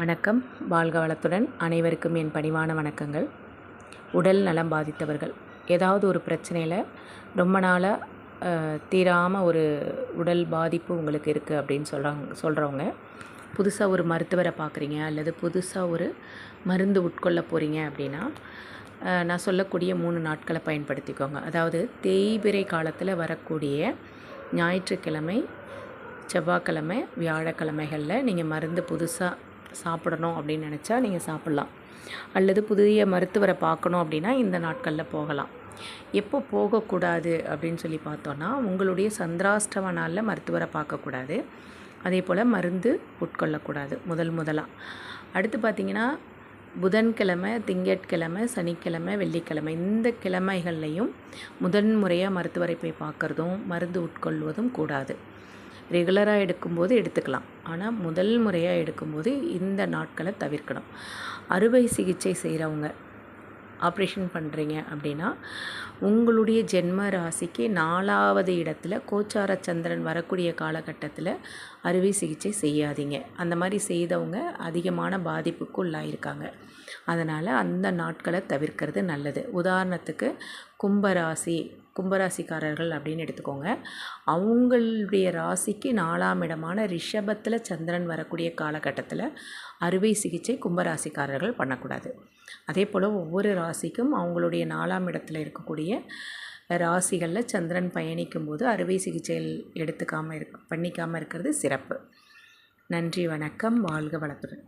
வணக்கம். வாழ்க வளத்துடன் அனைவருக்கும் என் பணிவான வணக்கங்கள். உடல் நலம் பாதித்தவர்கள். ஏதாவது ஒரு பிரச்சனையில் ரொம்ப நாளாக தீராமல் ஒரு உடல் பாதிப்பு உங்களுக்கு இருக்குது அப்படின்னு சொல்கிறாங்க சொல்கிறவங்க புதுசாக ஒரு மருத்துவரை பார்க்குறீங்க அல்லது புதுசாக ஒரு மருந்து உட்கொள்ள போகிறீங்க அப்படின்னா நான் சொல்லக்கூடிய மூணு நாட்களை பயன்படுத்திக்கோங்க. அதாவது தேய்பிரை காலத்தில் வரக்கூடிய ஞாயிற்றுக்கிழமை செவ்வாய்க்கிழமை வியாழக்கிழமைகளில் நீங்கள் மருந்து புதுசாக சாப்பிடணும் அப்படின்னு நினச்சா நீங்கள் சாப்பிட்லாம். அல்லது புதிய மருத்துவரை பார்க்கணும் அப்படின்னா இந்த நாட்களில் போகலாம். எப்போ போகக்கூடாது அப்படின்னு சொல்லி பார்த்தோன்னா உங்களுடைய சந்திராஷ்டம நாளில் மருத்துவரை பார்க்கக்கூடாது. அதே போல் மருந்து உட்கொள்ளக்கூடாது முதல் முதலாக அடுத்து பார்த்திங்கன்னா புதன்கிழமை திங்கட்கிழமை சனிக்கிழமை வெள்ளிக்கிழமை இந்த கிழமைகள்லையும் முதன் முறையாக மருத்துவரை போய் பார்க்குறதும் மருந்து உட்கொள்வதும் கூடாது. ரெகுலராக எடுக்கும்போது எடுத்துக்கலாம். ஆனால் முதல் முறையாக எடுக்கும்போது இந்த நாட்களை தவிர்க்கணும். அறுவை சிகிச்சை செய்கிறவங்க ஆப்ரேஷன் பண்ணுறீங்க அப்படின்னா உங்களுடைய ஜென்ம ராசிக்கு நாலாவது இடத்துல கோச்சார சந்திரன் வரக்கூடிய காலகட்டத்தில் அறுவை சிகிச்சை செய்யாதீங்க. அந்த மாதிரி செய்தவங்க அதிகமான பாதிப்புக்கு உள்ளாயிருக்காங்க அதனால் அந்த நாட்களை தவிர்க்கிறது நல்லது. உதாரணத்துக்கு கும்பராசி கும்பராசிக்காரர்கள் அப்படின்னு எடுத்துக்கோங்க. அவங்களுடைய ராசிக்கு நாலாம் இடமான ரிஷபத்தில் சந்திரன் வரக்கூடிய காலகட்டத்தில் அறுவை சிகிச்சை கும்பராசிக்காரர்கள் பண்ணக்கூடாது. அதே போல் ஒவ்வொரு ராசிக்கும் அவங்களுடைய நாலாம் இடத்துல இருக்கக்கூடிய ராசிகளில் சந்திரன் பயணிக்கும் போது அறுவை சிகிச்சைகள் எடுத்துக்காமல் இருக் பண்ணிக்காமல் இருக்கிறது சிறப்பு. நன்றி வணக்கம் வாழ்க வளத்துடன்.